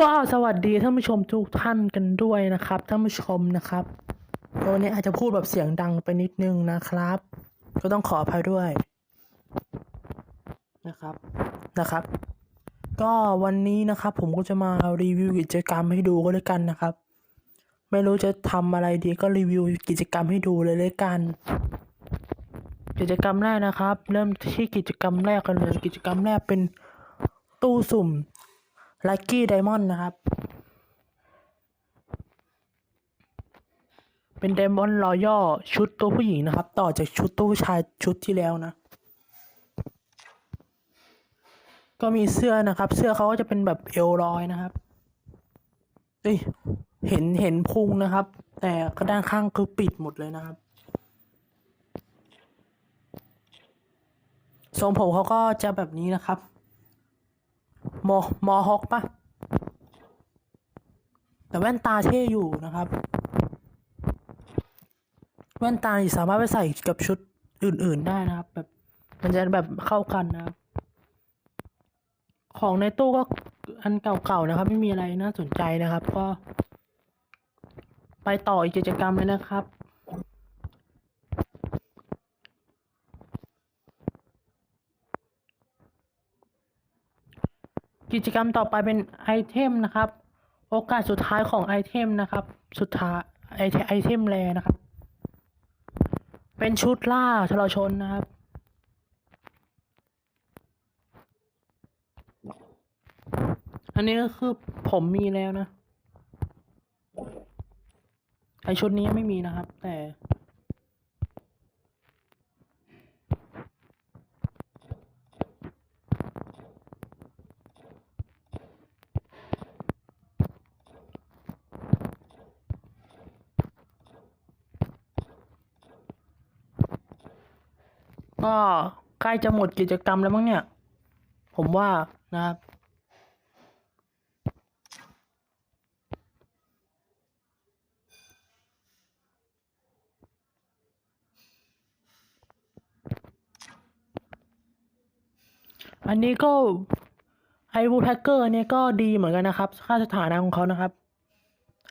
ก็สวัสดีท่านผู้ชมทุกท่านกันด้วยนะครับท่านผู้ชมนะครับวันนี้อาจจะพูดแบบเสียงดังไปนิดนึงนะครับ ก็ต้องขออภัยด้วยนะครับนะครับ ก็วันนี้นะครับ ผมก็จะมารีวิวกิจกรรมให้ดูก็แล้วกันนะครับ ไม่รู้จะทำอะไรดีก็รีวิวกิจกรรมให้ดูเลยเลยกัน กิจกรรมแรกนะครับ เริ่มที่กิจกรรมแรกกันเลย กิจกรรมแรกเป็นตู้สุ่ม ลัคกี้ไดมอนด์นะครับ เป็นไดมอนด์รอย่อชุดตัวผู้หญิงนะครับ ต่อจากชุดตัวผู้ชายชุดที่แล้วนะ ก็มีเสื้อนะครับ เสื้อเขาก็จะเป็นแบบเอลลอยนะครับเอ้ยเห็นเห็นพุงนะครับ แต่ก็ด้านข้างคือปิดหมดเลยนะครับทรงผมเขาก็จะแบบนี้นะครับ มอมอฮอกปะแต่แว่นตาเท่อยู่นะครับ แว่นตาอีสามารถไปใส่กับชุดอื่น ๆได้นะครับ แบบมันจะแบบเข้ากันนะครับ ของในตู้ก็อันเก่าๆนะครับ ไม่มีอะไรน่าสนใจนะครับ ก็ ไปต่ออีกกิจกรรมเลยนะครับ กิจกรรมต่อไปเป็นไอเทมนะครับ โอกาสสุดท้ายของไอเทมนะครับ สุดท้ายไอเทไอเทมแรนะครับ เป็นชุดล่าทรชนนะครับ อันนี้ก็คือผมมีแล้วนะไอชุดนี้ไม่มีนะครับ แต่ ก็ใกล้จะหมดกิจกรรมแล้วมั้งเนี่ย ผมว่านะครับอันนี้ก็ไอวูแพ็กเกอร์เนี่ยก็ดีเหมือนกันนะครับ ค่าสถานะของเขานะครับ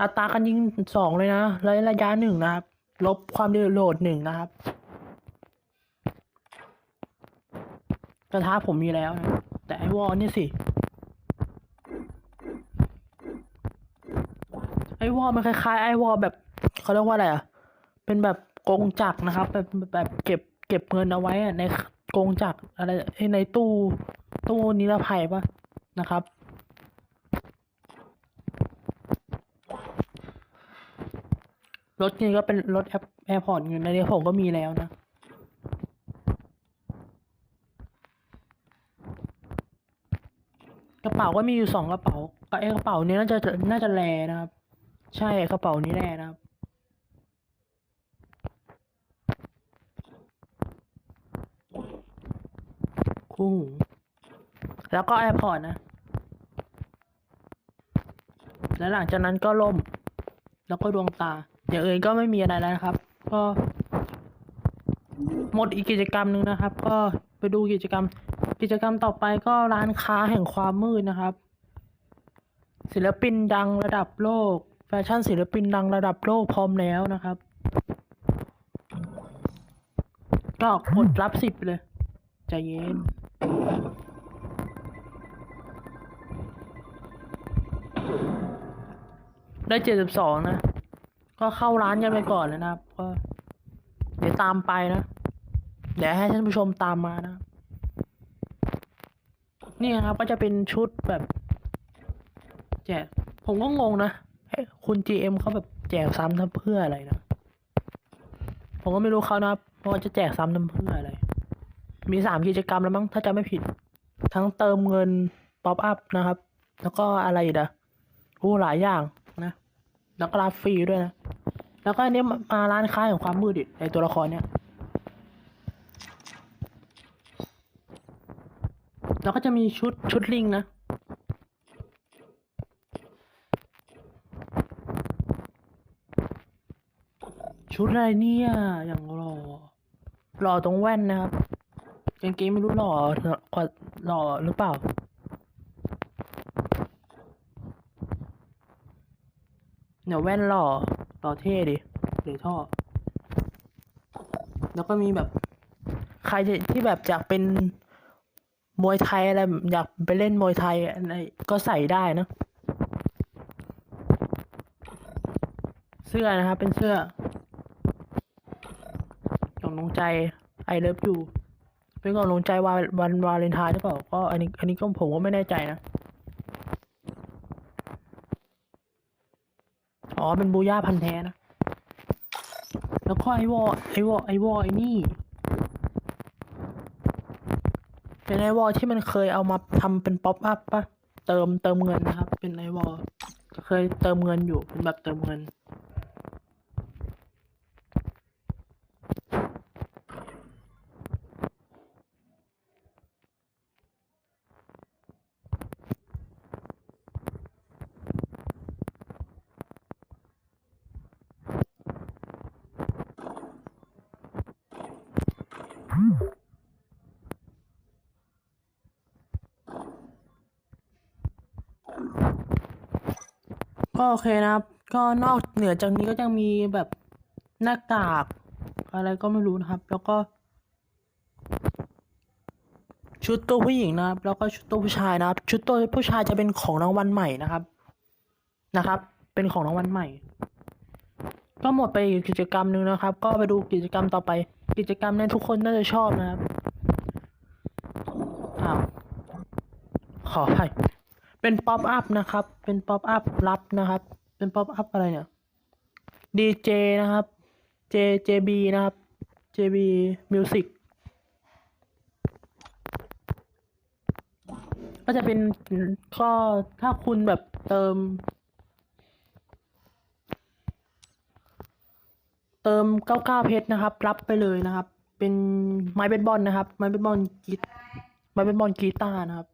อัตราการยิงสองเลยนะระระยะหนึ่งนะครับ ลบความเร็วโหลดหนึ่งนะครับ กระทะผมมีแล้วนะแต่ไอวอลนี่สิ ไอวอลมันคล้ายๆไอวอลแบบเขาเรียกว่าอะไรอะ เป็นแบบกงจักรนะครับ แบบแบบเก็บเก็บเงินเอาไว้อะในกงจักรอะไรในตู้ตู้นิรภัยปะนะครับ รถนี่ก็เป็นรถแอปแอร์พอร์ตเงินในนี้ผมก็มีแล้วนะ กระเป๋าก็มีอยู่สองกระเป๋าก็ไอ้กระเป๋านี้น่าจะน่าจะแลนะครับ ใช่กระเป๋านี้แลนะครับคู่หูแล้วก็แอร์พอร์ตนะ แล้วหลังจากนั้นก็ล่ม แล้วก็ดวงตา อย่างอื่นก็ไม่มีอะไรแล้วนะครับ ก็หมดอีกกิจกรรมหนึ่งนะครับ ก็ไปดูกิจกรรม กิจกรรมต่อไปก็ร้านค้าแห่งความมืดนะครับ ศิลปินดังระดับโลก แฟชั่นศิลปินดังระดับโลกพร้อมแล้วนะครับก็กดรับสิบเลยใจเย็นได้เจ็ดสิบสองนะ ก็เข้าร้านกันไปก่อนเลยนะครับ ก็ เดี๋ยวตามไปนะ เดี๋ยวให้ท่านผู้ชมตามมานะ นี่ครับก็จะเป็นชุดแบบแจกผมก็งงนะเอ๊ะคุณ GM เขาแบบแจกซ้ำทำเพื่ออะไรนะ ผมก็ไม่รู้เขานะครับว่าจะแจกซ้ำทำเพื่ออะไร มีสามกิจกรรมแล้วมั้งถ้าจำไม่ผิด ทั้งเติมเงินป๊อปอัพนะครับ แล้วก็อะไรอีกอะโอ้หลายอย่างนะ แล้วก็รับฟรีด้วยนะ แล้วก็อันนี้มาร้านค้าแห่งความมืดดิในตัวละครเนี่ย แล้วก็จะมีชุดชุดลิงนะชุดอะไรเนี่ยอย่างหล่อหล่อตรงแว่นนะครับกางเกงไม่รู้หล่อกว่าหล่อหรือเปล่าเนี่ยแว่นหล่อหล่อเท่ดิเหลือท่อ แล้วก็มีแบบ ใครที่แบบอยากเป็น มวยไทยอะไรอยากไปเล่นมวยไทยอะไรก็ใส่ได้นะ เสื้อนะครับ เป็นเสื้อของน้องใจไอเลิฟอยู่เป็นของน้องใจวาวันวาเลนไทน์หรือเปล่าก็อันนี้ อันนี้ก็ผมก็ไม่แน่ใจนะอ๋อเป็นบูย่าพันแท้นะ แล้วก็ไอวอไอวอไอวอไอนี่ เป็นไอวอลที่มันเคยเอามาทำเป็นป๊อปอัพปะเติมเติมเงินนะครับ เป็นไอวอลเคยเติมเงินอยู่เป็นแบบเติมเงิน ก็โอเคนะครับ ก็นอกเหนือจากนี้ก็ยังมีแบบหน้ากากอะไรก็ไม่รู้นะครับ แล้วก็ ชุดตัวผู้หญิงนะครับ แล้วก็ชุดตัวผู้ชายนะครับ ชุดตัวผู้ชายจะเป็นของรางวัลใหม่นะครับนะครับ เป็นของรางวัลใหม่ ก็หมดไปอีกกิจกรรมหนึ่งนะครับ ก็ไปดูกิจกรรมต่อไป กิจกรรมเนี้ทุกคนน่าจะชอบนะครับอ้าวขอให้ เป็นป๊อปอัพนะครับ เป็นป๊อปอัพลับนะครับ เป็นป๊อปอัพอะไรเนี่ยดีเจนะครับ J JB นะครับ JB Music ก็จะเป็นก็ถ้าคุณแบบเติม เติม99เพชรนะครับ รับไปเลยนะครับ เป็นไม้เบสบอลนะครับ ไม้เบสบอลกีตไม้เบสบอลกีตาร์นะครับ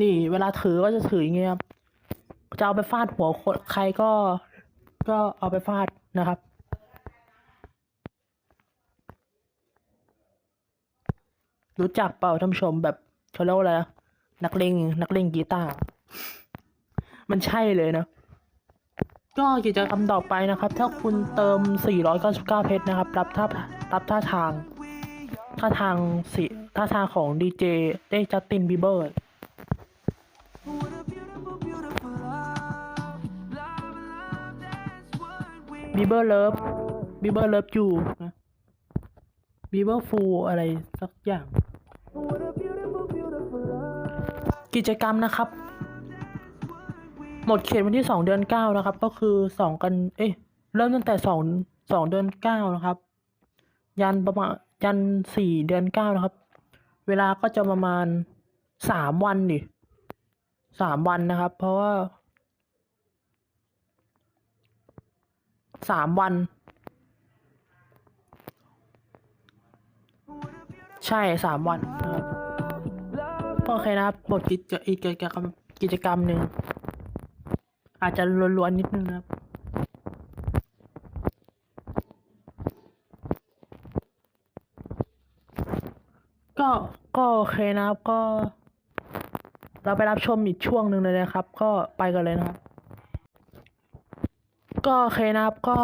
นี่เวลาถือก็จะถืออย่างเงี้ยครับจะเอาไปฟาดหัวคนใครก็ก็เอาไปฟาดนะครับ รู้จักเปล่าท่านผู้ชมแบบเขาเรียกว่าอะไรนะนักเลงนักเลงกีตาร์มันใช่เลยนะ ก็กิจกรรมต่อไปนะครับ ถ้าคุณเติม 499 เพชรนะครับ รับท่ารับท่าทาง ท่าทางสิท่าทางของดีเจได้จัสตินบีเบอร์ บีเบอร์เลิฟบีเบอร์เลิฟยูนะบีเบอร์ฟูอะไรสักอย่าง กิจกรรมนะครับ หมดเขตวันที่สองเดือนเก้านะครับ ก็คือสองกัน เอ้ยเริ่มตั้งแต่สองสองเดือนเก้านะครับ ยันประมาณยันสี่เดือนเก้านะครับ เวลาก็จะประมาณสามวันดิสามวันนะครับ เพราะว่า สามวัน ใช่สามวันนะครับก็โอเคนะครับบทกิจอีกกิจกรรมกิจกรรมหนึ่ง อาจจะล้วนๆนิดนึงนะครับก็ก็โอเคนะครับก็ เราไปรับชมอีกช่วงหนึ่งเลยนะครับ ก็ไปกันเลยนะครับ ก็โอเคนะครับก็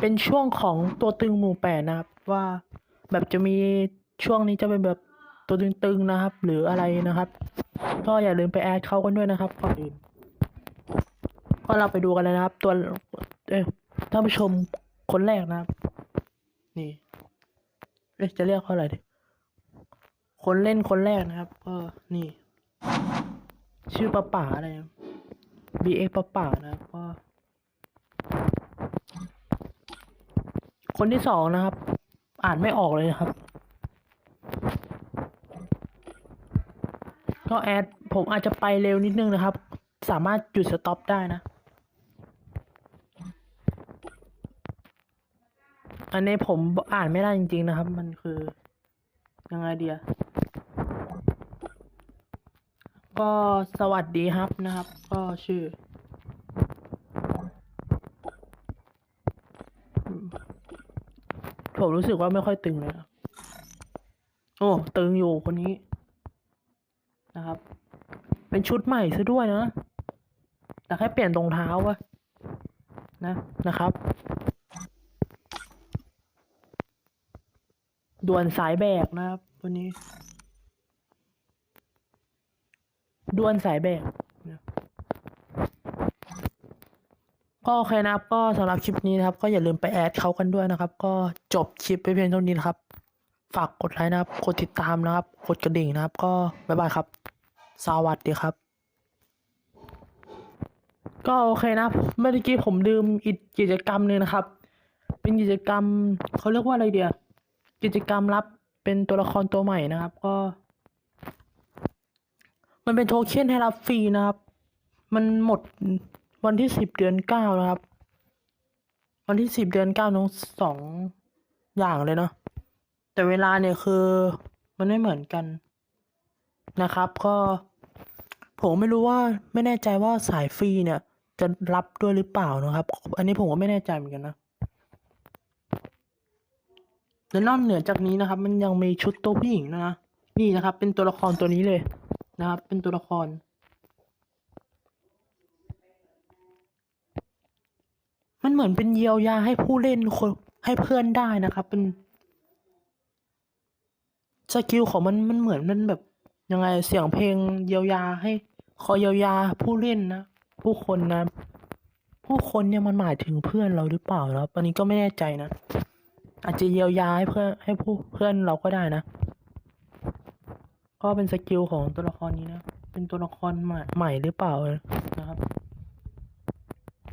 เป็นช่วงของตัวตึงหมู่แปดนะครับ ว่าแบบจะมีช่วงนี้จะเป็นแบบตัวตึงๆนะครับ หรืออะไรนะครับ ก็อย่าลืมไปแอดเขากันด้วยนะครับก่อนอื่นก็เราไปดูกันเลยนะครับ ตัวเอ้ท่านผู้ชมคนแรกนะครับ นี่เอ๊ะจะเรียกเขาอะไรดิคนเล่นคนแรกนะครับ ก็นี่ ชื่อป้าป่าอะไร BX ป้าป่านะครับก็ คนที่สองนะครับ อ่านไม่ออกเลยนะครับ ก็แอดผมอาจจะไปเร็วนิดนึงนะครับ สามารถหยุดสต็อปได้นะ อันนี้ผมอ่านไม่ได้จริง ๆ นะครับ มันคือ ยังไงเดียก็สวัสดีครับนะครับ ก็ชื่อ ผมรู้สึกว่าไม่ค่อยตึงเลยโอ้ตึงอยู่คนนี้นะครับ เป็นชุดใหม่ซะด้วยนะ แต่แค่เปลี่ยนตรงเท้าวะนะนะครับ ด่วนสายแบกนะครับวันนี้ ด่วนสายแบกนะ ก็โอเคนะครับก็สำหรับคลิปนี้นะครับ ก็อย่าลืมไปแอดเขากันด้วยนะครับ ก็จบคลิปไปเพียงเท่านี้นะครับ ฝากกดไลค์นะครับ กดติดตามนะครับ กดกระดิ่งนะครับ ก็บ๊ายบายครับ สวัสดีครับ ก็โอเคนะเมื่อกี้ผมลืมอีกกิจกรรมหนึ่งนะครับ เป็นกิจกรรมเขาเรียกว่าอะไรเดียกิจกรรมรับเป็นตัวละครตัวใหม่นะครับ ก็ มันเป็นโทเค็นให้รับฟรีนะครับ มันหมด วันที่สิบเดือนเก้านะครับ วันที่สิบเดือนเก้าน้องสองอย่างเลยเนาะแต่เวลาเนี่ยคือมันไม่เหมือนกันนะครับ ก็ผมไม่รู้ว่าไม่แน่ใจว่าสายฟรีเนี่ย จะรับด้วยหรือเปล่านะครับ อันนี้ผมก็ไม่แน่ใจเหมือนกันนะและนอกเหนือจากนี้นะครับ มันยังมีชุดตัวผู้หญิงนะนี่นะครับ เป็นตัวละครตัวนี้เลยนะครับ เป็นตัวละคร มันเหมือนเป็นเยียวยาให้ผู้เล่นคนให้เพื่อนได้นะครับ เป็นสกิลของมันมันเหมือนมันแบบยังไงเสียงเพลงเยียวยาให้ คอยเยียวยาผู้เล่นนะผู้คนนะ ผู้คนเนี่ยมันหมายถึงเพื่อนเราหรือเปล่าครับอันนี้ก็ไม่แน่ใจนะอาจจะเยียวยาให้เพื่อนให้ผู้เพื่อนเราก็ได้นะก็เป็นสกิลของตัวละครนี้นะ เป็นตัวละครใหม่ใหม่หรือเปล่านะครับ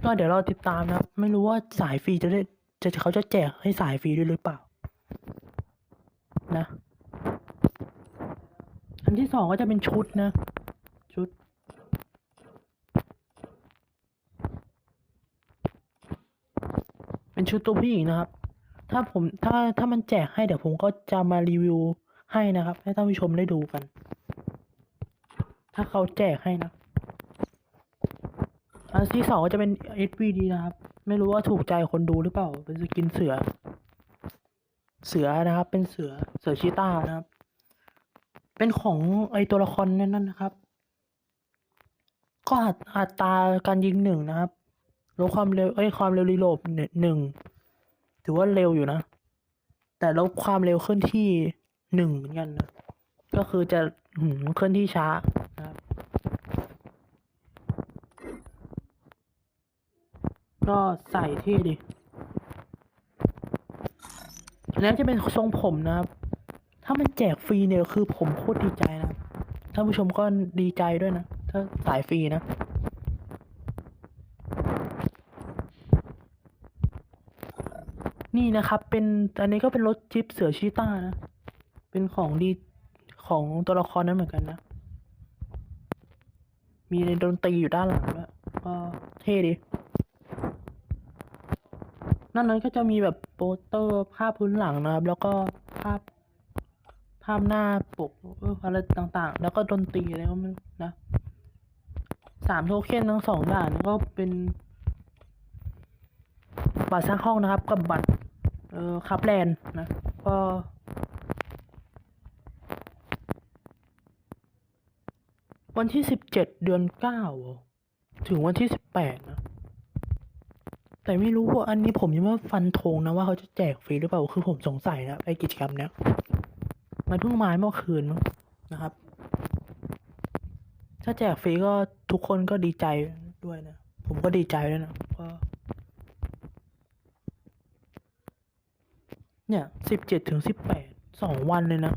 ก็เดี๋ยวเราติดตามนะครับไม่รู้ว่าสายฟรีจะได้จะเขาจะแจกให้สายฟรีด้วยหรือเปล่า นะ อันที่สองก็จะเป็นชุดนะ ชุด เป็นชุดตัวผู้หญิงนะครับ ถ้าผมถ้าถ้ามันแจกให้เดี๋ยวผมก็จะมารีวิวให้นะครับ ให้ท่านผู้ชมได้ดูกัน ถ้าเขาแจกให้นะ อันที่สองก็จะเป็น SVD นะครับ ไม่รู้ว่าถูกใจคนดูหรือเปล่า เป็นสกินเสือ เสือนะครับ เป็นเสือ เสือชีต้านะครับ เป็นของไอตัวละครนั่นนะครับ ก็อัตอัตราการยิงหนึ่งนะครับลดความเร็ว เอ้ย ความเร็วรีโหลดหนึ่ง ถือว่าเร็วอยู่นะ แต่ลดความเร็วเคลื่อนที่หนึ่งเหมือนกันนะ ก็คือจะเคลื่อนที่ช้านะครับ ก็ใส่ที่ดิแล้วจะเป็นทรงผมนะครับ ถ้ามันแจกฟรีเนี่ยคือผมโคตรดีใจนะครับท่านผู้ชมก็ดีใจด้วยนะ ถ้าสายฟรีนะนี่นะครับเป็นอันนี้ก็เป็นรถจิ๊บเสือชีต้านะ เป็นของดีของตัวละครนั้นเหมือนกันนะ มีดนตรีอยู่ด้านหลังด้วยก็เท่ดี นั่นนั้นก็จะมีแบบโปสเตอร์ภาพพื้นหลังนะครับ แล้วก็ภาพภาพหน้าปกอออะไรต่างๆ แล้วก็ดนตรีอะไรก็ไม่นะสามโทเค็นทั้งสองอย่างก็เป็นบัตรสร้างห้องนะครับ กับบัตรเอ่อคับแลนด์นะ ก็วันที่สิบเจ็ดเดือนเก้าถึงวันที่สิบแปดนะ แต่ไม่รู้ว่าอันนี้ผมยังไม่ฟันธงนะว่าเขาจะแจกฟรีหรือเปล่า คือผมสงสัยนะไอ้กิจกรรมเนี้ยมันเพิ่งมาเมื่อคืนนะครับ ถ้าแจกฟรีก็ทุกคนก็ดีใจด้วยนะ ผมก็ดีใจด้วยนะก็เนี่ยสิบเจ็ดถึงสิบแปดสองวันเลยนะ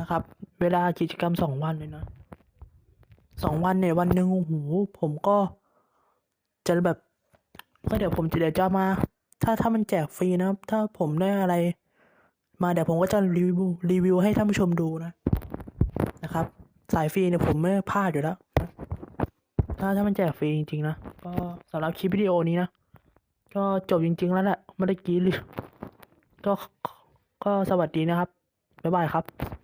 นะครับ เวลากิจกรรมสองวันเลยนะสองวันเนี่ยวันหนึ่งโอ้โหผมก็จะแบบ ก็เดี๋ยวผมจะเดี๋ยวจะมา ถ้าถ้ามันแจกฟรีนะครับ ถ้าผมได้อะไร มาเดี๋ยวผมก็จะรีวิวรีวิวให้ท่านผู้ชมดูนะ นะครับ สายฟรีเนี่ยผมไม่พลาดอยู่แล้ว ถ้าถ้ามันแจกฟรีจริงๆนะ ก็สำหรับคลิปวิดีโอนี้นะ ก็จบจริง ๆ แล้วแหละไม่ได้กี้เลยก็ก็สวัสดีนะครับ บ๊ายบายครับ